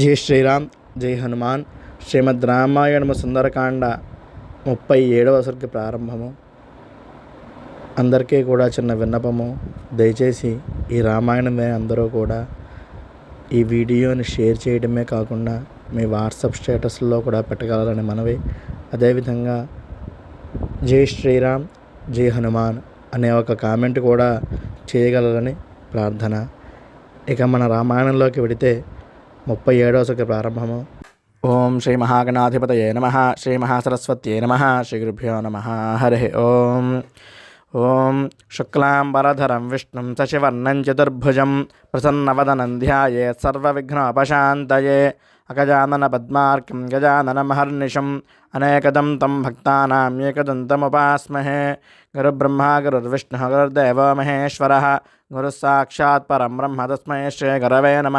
జై శ్రీరామ్ జై హనుమాన్. శ్రీమద్ రామాయణము సుందరకాండ ముప్పై ఏడవ సర్గ ప్రారంభము. అందరికీ కూడా చిన్న విన్నపము. దయచేసి ఈ రామాయణమే అందరూ కూడా ఈ వీడియోని షేర్ చేయడమే కాకుండా మీ వాట్సాప్ స్టేటస్లో కూడా పెట్టగలరని మనవి. అదేవిధంగా జై శ్రీరామ్ జై హనుమాన్ అనే ఒక కామెంట్ కూడా చేయగలరని ప్రార్థన. ఇక మన రామాయణంలోకి వెడితే ముప్పై ఏడవ సఖ ప్రారంభము. ఓం శ్రీ మహాగణాధిపతయే నమ శ్రీ మహాసరస్వత్యే నమ శ్రీ గురుభ్యో నమ. హరి ఓం. ఓం శుక్లాంబరధరం విష్ణుం శశివర్ణం చతుర్భుజం ప్రసన్నవదనం ధ్యాయే సర్వవిఘ్నోపశాంతయే అగజానన పద్మార్కం గజాననమహర్నిశం అనేకదం తం భక్తానాం ఏకదంతముపాస్మహే గురుబ్రహ్మ గురుర్విష్ణు గురుర్దేవో మహేశ్వర గురుः పరం బ్రహ్మ తస్మై శ్రీ గురవే నమ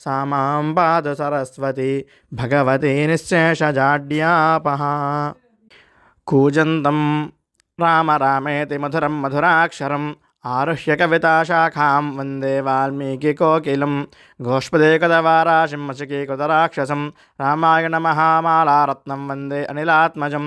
సామాం పాద సరస్వతి భగవతి నిశ్శేషజాడ్యాపహ కూజంతం రామ రామేతి మధురం మధురాక్షరం ఆరుహ్య కవితాశాఖాం వందే వాల్మీకి కోకిలం గోష్పదే కదవారాశిం మశకీ కుతరాక్షసం రామాయణ మహామాలారత్నం వందే అనిలాత్మజం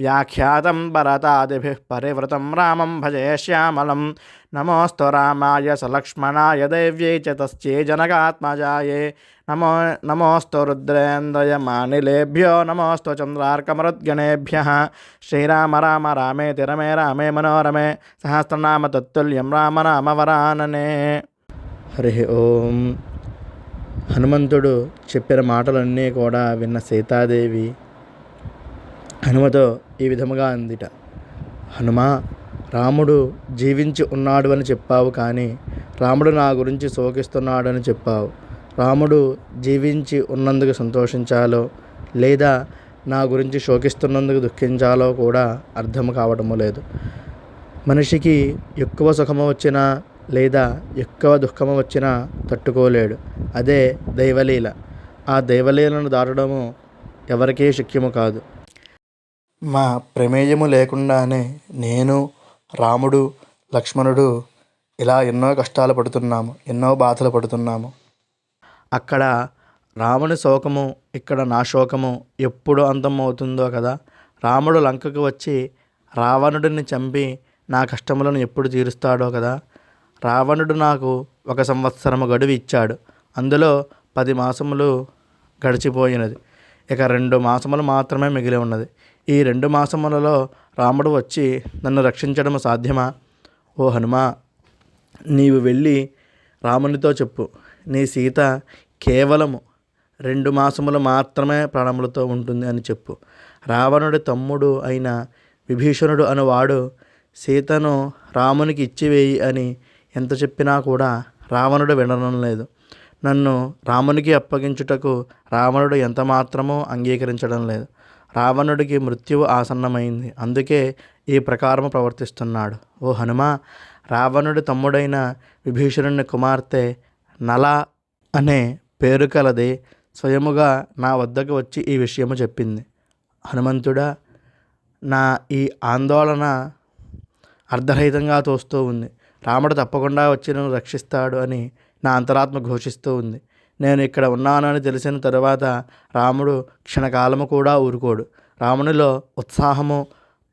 వ్యాఖ్యాతం భరతాది పరివృతం రామం భజే శ్యామలం. నమోస్తు రామాయ సలక్ష్మణాయ దైవ్యై చ తస్యే జనకాత్మజాయే. నమో నమోస్తు రుద్రేంద్రయమానిలేభ్యో నమోస్తు చంద్రార్కమరుద్గణేభ్య. శ్రీరామ రామ రామే తిరమే రామే మనోరమే. సహస్రనామ తత్తుల్యం రామ రామ వరాననే. హరి ఓం. హనుమంతుడు చెప్పిన మాటలన్నీ కూడా విన్న సీతాదేవి హనుమతో ఈ విధముగా అందిట. హనుమా రాముడు జీవించి ఉన్నాడు అని చెప్పావు కానీ రాముడు నా గురించి శోకిస్తున్నాడని చెప్పావు. రాముడు జీవించి ఉన్నందుకు సంతోషించాలో లేదా నా గురించి శోకిస్తున్నందుకు దుఃఖించాలో కూడా అర్థం కావటము లేదు. మనిషికి ఎక్కువ సుఖము వచ్చినా లేదా ఎక్కువ దుఃఖము వచ్చినా తట్టుకోలేడు. అదే దైవలీల. ఆ దైవలీలను దాటడము ఎవరికీ శక్యము కాదు. మా ప్రమేయము లేకుండానే నేను రాముడు లక్ష్మణుడు ఇలా ఎన్నో కష్టాలు పడుతున్నాము ఎన్నో బాధలు పడుతున్నాము. అక్కడ రాముని శోకము ఇక్కడ నా శోకము ఎప్పుడు అంతమవుతుందో కదా రాముడు లంకకు వచ్చి రావణుడిని చంపి నా కష్టములను ఎప్పుడు తీరుస్తాడో కదా రావణుడు నాకు ఒక సంవత్సరము గడువు ఇచ్చాడు. అందులో పది మాసములు గడిచిపోయినది. ఇక రెండు మాసములు మాత్రమే మిగిలి ఉన్నది. ఈ రెండు మాసములలో రాముడు వచ్చి నన్ను రక్షించడం సాధ్యమా? ఓ హనుమా నీవు వెళ్ళి రామునితో చెప్పు. నీ సీత కేవలము రెండు మాసములు మాత్రమే ప్రాణములతో ఉంటుంది అని చెప్పు. రావణుడి తమ్ముడు అయిన విభీషణుడు అనువాడు సీతను రామునికి ఇచ్చివేయి అని ఎంత చెప్పినా కూడా రావణుడు వినడం లేదు. నన్ను రామునికి అప్పగించుటకు రావణుడు ఎంత మాత్రమో అంగీకరించడం లేదు. రావణుడికి మృత్యువు ఆసన్నమైంది. అందుకే ఈ ప్రకారము ప్రవర్తిస్తున్నాడు. ఓ హనుమ రావణుడి తమ్ముడైన విభీషణుని కుమార్తె నల అనే పేరు కలది స్వయముగా నా వద్దకు వచ్చి ఈ విషయము చెప్పింది. హనుమంతుడా నా ఈ ఆందోళన అర్ధరహితంగా తోస్తూ ఉంది. రాముడు తప్పకుండా వచ్చి నన్ను రక్షిస్తాడు అని నా అంతరాత్మ ఘోషిస్తూ ఉంది. నేను ఇక్కడ ఉన్నానని తెలిసిన తరువాత రాముడు క్షణకాలము కూడా ఊరుకోడు. రామునిలో ఉత్సాహము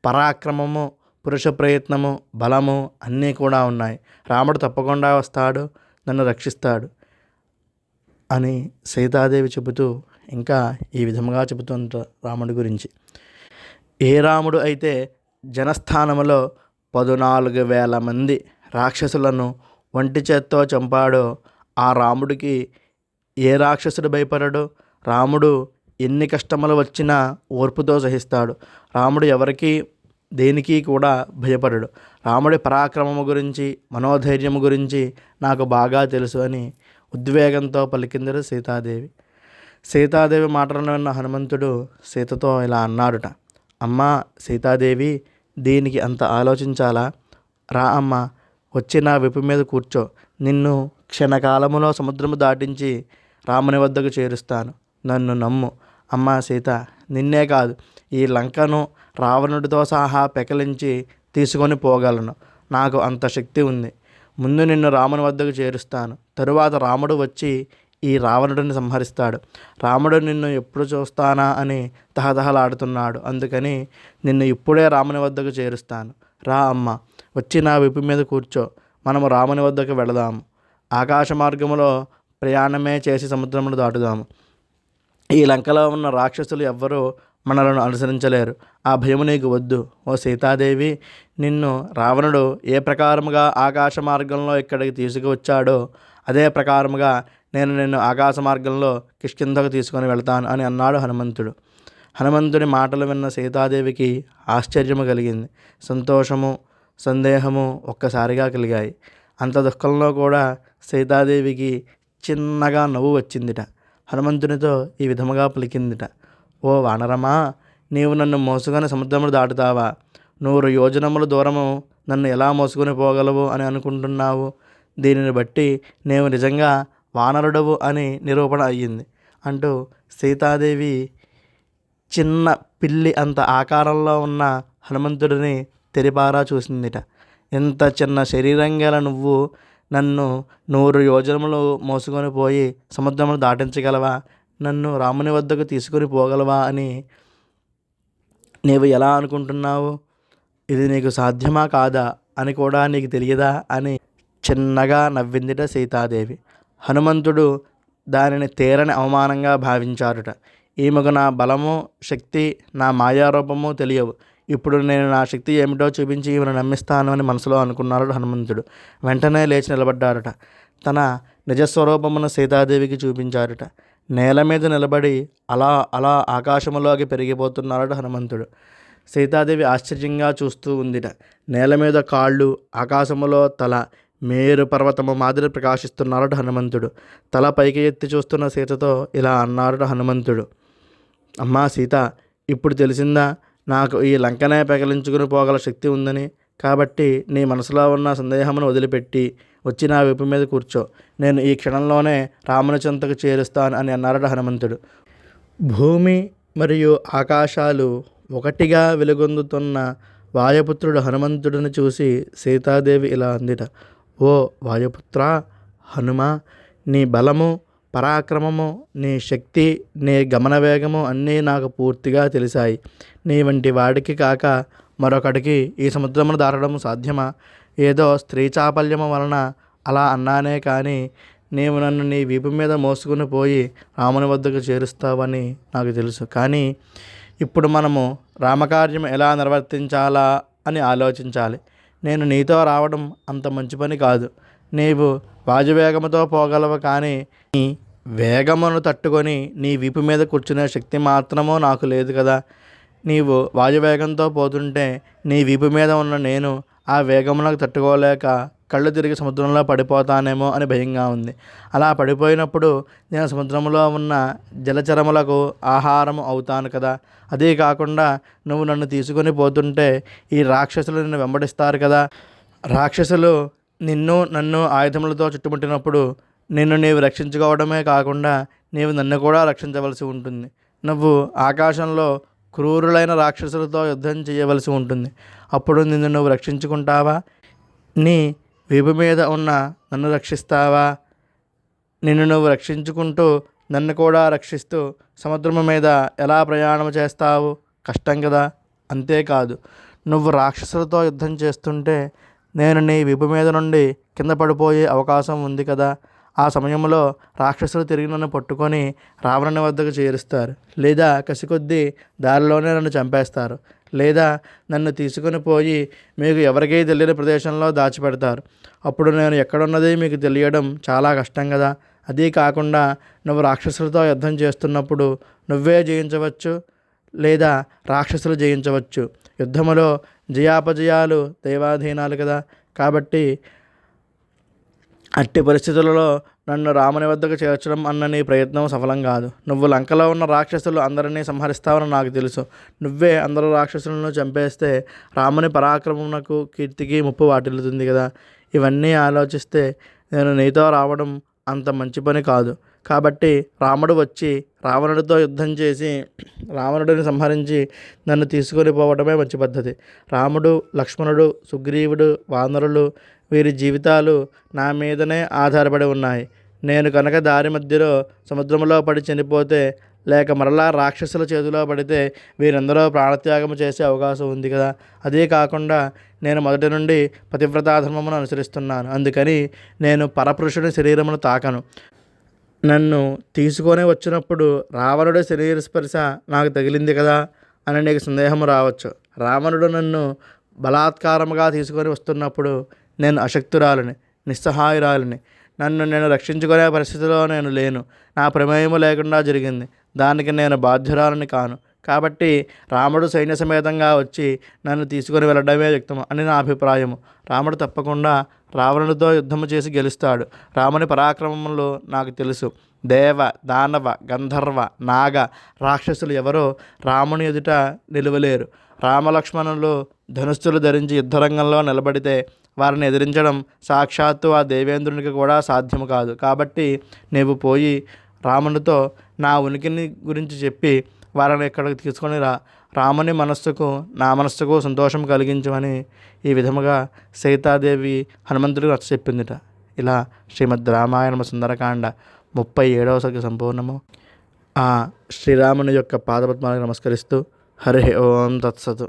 పరాక్రమము పురుష ప్రయత్నము బలము అన్నీ కూడా ఉన్నాయి. రాముడు తప్పకుండా వస్తాడు నన్ను రక్షిస్తాడు అని సీతాదేవి చెబుతూ ఇంకా ఈ విధముగా చెబుతుంట రాముడి గురించి. ఏ రాముడు అయితే జనస్థానములో పదునాలుగు వేల మంది రాక్షసులను ఒంటి చేత్తో చంపాడో ఆ రాముడికి ఏ రాక్షసుడు భయపడడు? రాముడు ఎన్ని కష్టములు వచ్చినా ఓర్పుతో సహిస్తాడు. రాముడు ఎవరికీ దేనికి కూడా భయపడడు. రాముడి పరాక్రమము గురించి మనోధైర్యము గురించి నాకు బాగా తెలుసు అని ఉద్వేగంతో పలికిందరు సీతాదేవి. సీతాదేవి మాటలను విన్న హనుమంతుడు సీతతో ఇలా అన్నాడుట అమ్మా సీతాదేవి దీనికి అంత ఆలోచించాలా? రా అమ్మ వచ్చి నా విపు మీద కూర్చో. నిన్ను క్షణకాలములో సముద్రము దాటించి రాముని వద్దకు చేరుస్తాను. నన్ను నమ్ము. అమ్మా సీత నిన్నే కాదు ఈ లంకను రావణుడితో సహా పెకలించి తీసుకొని పోగలను. నాకు అంత శక్తి ఉంది. ముందు నిన్ను రాముని వద్దకు చేరుస్తాను. తరువాత రాముడు వచ్చి ఈ రావణుడిని సంహరిస్తాడు. రాముడు నిన్ను ఎప్పుడు చూస్తానా అని తహతహలాడుతున్నాడు. అందుకని నిన్ను ఇప్పుడే రాముని వద్దకు చేరుస్తాను. రా అమ్మ వచ్చి నా విపు మీద కూర్చో. మనము రాముని వద్దకు వెళదాము. ఆకాశ మార్గములో ప్రయాణమే చేసి సముద్రమును దాటుదాము. ఈ లంకలో ఉన్న రాక్షసులు ఎవ్వరూ మనలను అనుసరించలేరు. ఆ భయము నీకు వద్దు. ఓ సీతాదేవి నిన్ను రావణుడు ఏ ప్రకారముగా ఆకాశ మార్గంలో ఇక్కడికి తీసుకువచ్చాడో అదే ప్రకారముగా నేను నిన్ను ఆకాశ మార్గంలో కిష్కిందకు తీసుకొని వెళ్తాను అని అన్నాడు హనుమంతుడు. హనుమంతుడి మాటలు విన్న సీతాదేవికి ఆశ్చర్యము కలిగింది. సంతోషము సందేహము ఒక్కసారిగా కలిగాయి. అంత దుఃఖంలో కూడా సీతాదేవికి చిన్నగా నవ్వు వచ్చిందిట. హనుమంతునితో ఈ విధముగా పలికిందిట. ఓ వానరమా నీవు నన్ను మోసుకొని సముద్రమును దాటుతావా? నూరు యోజనముల దూరము నన్ను ఎలా మోసుకొని పోగలవు అని అనుకుంటున్నావు? దీనిని బట్టి నీవు నిజంగా వానరుడవు అని నిరూపణ అయ్యింది. అంటూ సీతాదేవి చిన్న పిల్లి అంత ఆకారంలో ఉన్న హనుమంతుడిని తెరిపారా చూసిందిట. ఇంత చిన్న శరీరం గల నువ్వు నన్ను నూరు యోజనములు మోసుకొని పోయి సముద్రమును దాటించగలవా? నన్ను రాముని వద్దకు తీసుకొని పోగలవా అని నీవు ఎలా అనుకుంటున్నావు? ఇది నీకు సాధ్యమా కాదా అని కూడా నీకు తెలియదా అని చిన్నగా నవ్విందిట సీతాదేవి. హనుమంతుడు దానిని తీరని అవమానంగా భావించారుట. ఈమెకు నా బలము శక్తి నా మాయారూపము తెలియవు. ఇప్పుడు నేను నా శక్తి ఏమిటో చూపించి ఈమెను నమ్మిస్తాను అని మనసులో అనుకున్నాడు హనుమంతుడు. వెంటనే లేచి నిలబడ్డారట. తన నిజస్వరూపమును సీతాదేవికి చూపించారట. నేల మీద నిలబడి అలా అలా ఆకాశములోకి పెరిగిపోతున్నాడు హనుమంతుడు. సీతాదేవి ఆశ్చర్యంగా చూస్తూ ఉందిట. నేల మీద కాళ్ళు ఆకాశములో తల మేరు పర్వతము మాదిరి ప్రకాశిస్తున్నాడు హనుమంతుడు. తల పైకి ఎత్తి చూస్తున్న సీతతో ఇలా అన్నాడు హనుమంతుడు. అమ్మా సీత ఇప్పుడు తెలిసిందా? నాకు ఈ లంకనే పెకలించుకుని పోగల శక్తి ఉందని. కాబట్టి నీ మనసులో ఉన్న సందేహమును వదిలిపెట్టి వచ్చి నా వైపు మీద కూర్చో. నేను ఈ క్షణంలోనే రాముని చేరుస్తాను అని అన్నారట హనుమంతుడు. భూమి మరియు ఆకాశాలు ఒకటిగా వెలుగొందుతున్న వాయుపుత్రుడు హనుమంతుడిని చూసి సీతాదేవి ఇలా అందిట. ఓ వాయుపుత్ర హనుమ నీ బలము పరాక్రమము నీ శక్తి నీ గమన వేగము అన్నీ నాకు పూర్తిగా తెలిసాయి. నీ వంటి వాడికి కాక మరొకడికి ఈ సముద్రమును దాటడం సాధ్యమా? ఏదో స్త్రీ చాపల్యము వలన అలా అన్నానే కానీ నీవు నన్ను నీ వీపు మీద మోసుకుని పోయి రాముని వద్దకు చేరుస్తావని నాకు తెలుసు. కానీ ఇప్పుడు మనము రామకార్యం ఎలా నిర్వర్తించాలా అని ఆలోచించాలి. నేను నీతో రావడం అంత మంచి పని కాదు. నీవు వాయువేగముతో పోగలవు కానీ వేగమును తట్టుకొని నీ వీపు మీద కూర్చునే శక్తి మాత్రమో నాకు లేదు కదా. నీవు వాయువేగంతో పోతుంటే నీ వీపు మీద ఉన్న నేను ఆ వేగమునకు తట్టుకోలేక కళ్ళు తిరిగి సముద్రంలో పడిపోతానేమో అని భయంగా ఉంది. అలా పడిపోయినప్పుడు నేను సముద్రంలో ఉన్న జలచరములకు ఆహారం అవుతాను కదా. అదే కాకుండా నువ్వు నన్ను తీసుకొని పోతుంటే ఈ రాక్షసులు నిన్ను వెంబడిస్తారు కదా. రాక్షసులు నిన్ను నన్ను ఆయుధములతో చుట్టుముట్టినప్పుడు నిన్ను నీవు రక్షించుకోవడమే కాకుండా నీవు నన్ను కూడా రక్షించవలసి ఉంటుంది. నువ్వు ఆకాశంలో క్రూరులైన రాక్షసులతో యుద్ధం చేయవలసి ఉంటుంది. అప్పుడు నిన్ను నువ్వు రక్షించుకుంటావా? నీ వీపు మీద ఉన్న నన్ను రక్షిస్తావా? నిన్ను నువ్వు రక్షించుకుంటూ నన్ను కూడా రక్షిస్తూ సముద్రము మీద ఎలా ప్రయాణం చేస్తావు? కష్టం కదా? అంతేకాదు. నువ్వు రాక్షసులతో యుద్ధం చేస్తుంటే నేను నీ విభు మీద నుండి కింద పడిపోయే అవకాశం ఉంది కదా? ఆ సమయంలో రాక్షసులు తిరిగి నన్ను పట్టుకొని రావణుని వద్దకు చేరుస్తారు. లేదా కసికొద్దీ దారిలోనే నన్ను చంపేస్తారు. లేదా నన్ను తీసుకొని పోయి మీకు ఎవరికీ తెలియని ప్రదేశంలో దాచిపెడతారు. అప్పుడు నేను ఎక్కడున్నది మీకు తెలియడం చాలా కష్టం కదా. అదీ కాకుండా నువ్వు రాక్షసులతో యుద్ధం చేస్తున్నప్పుడు నువ్వే జయించవచ్చు లేదా రాక్షసులు జయించవచ్చు. యుద్ధములో జయాపజయాలు దైవాధీనాలు కదా. కాబట్టి అట్టి పరిస్థితులలో నన్ను రాముని వద్దకు చేర్చడం అన్న నీ ప్రయత్నం సఫలం కాదు. నువ్వు లంకలో ఉన్న రాక్షసులు అందరినీ సంహరిస్తావని నాకు తెలుసు. నువ్వే అందరు రాక్షసులను చంపేస్తే రాముని పరాక్రమమునకు కీర్తికి ముప్పు వాటిల్లుతుంది కదా. ఇవన్నీ ఆలోచిస్తే నేను నీతో రావడం అంత మంచి పని కాదు. కాబట్టి రాముడు వచ్చి రావణుడితో యుద్ధం చేసి రావణుడిని సంహరించి నన్ను తీసుకొని పోవడమే మంచి పద్ధతి. రాముడు లక్ష్మణుడు సుగ్రీవుడు వానరులు వీరి జీవితాలు నా మీదనే ఆధారపడి ఉన్నాయి. నేను కనుక దారి మధ్యలో సముద్రంలో పడి చనిపోతే లేక మరలా రాక్షసుల చేతిలో పడితే వీరందరూ ప్రాణత్యాగం చేసే అవకాశం ఉంది కదా. అదే కాకుండా నేను మొదటి నుండి పతివ్రతాధర్మమును అనుసరిస్తున్నాను. అందుకని నేను పరపురుషుని శరీరమును తాకను. నన్ను తీసుకొని వచ్చినప్పుడు రావణుడి శరీర స్పర్శ నాకు తగిలింది కదా అని నీకు సందేహం రావచ్చు. రావణుడు నన్ను బలాత్కారముగా తీసుకొని వస్తున్నప్పుడు నేను అశక్తురాలని నిస్సహాయురాలని. నన్ను నేను రక్షించుకునే పరిస్థితిలో నేను లేను. నా ప్రమేయము లేకుండా జరిగింది. దానికి నేను బాధ్యురాలని కాను. కాబట్టి రాముడు సైన్య సమేతంగా వచ్చి నన్ను తీసుకొని వెళ్ళడమే యుక్తం అని నా అభిప్రాయం రాముడు తప్పకుండా రావణుడితో యుద్ధము చేసి గెలుస్తాడు. రాముని పరాక్రమములు నాకు తెలుసు. దేవ దానవ గంధర్వ నాగ రాక్షసులు ఎవరో రాముని ఎదుట నిలవలేరు. రామలక్ష్మణులు ధనుస్సులు ధరించి యుద్ధరంగంలో నిలబడితే వారిని ఎదిరించడం సాక్షాత్తు ఆ దేవేంద్రునికి కూడా సాధ్యము కాదు. కాబట్టి నీవు పోయి రామునితో నా ఉనికిని గురించి చెప్పి వారిని ఇక్కడికి తీసుకొని రా. రాముని మనస్సుకు నా మనస్సుకు సంతోషం కలిగించమని ఈ విధముగా సీతాదేవి హనుమంతుడికి నచ్చ చెప్పిందిట. ఇలా శ్రీమద్ రామాయణ సుందరకాండ ముప్పై ఏడవ సరికి సంపూర్ణము. ఆ శ్రీరాముని యొక్క పాదపద్మాలకు నమస్కరిస్తూ హరి ఓం తత్సతు.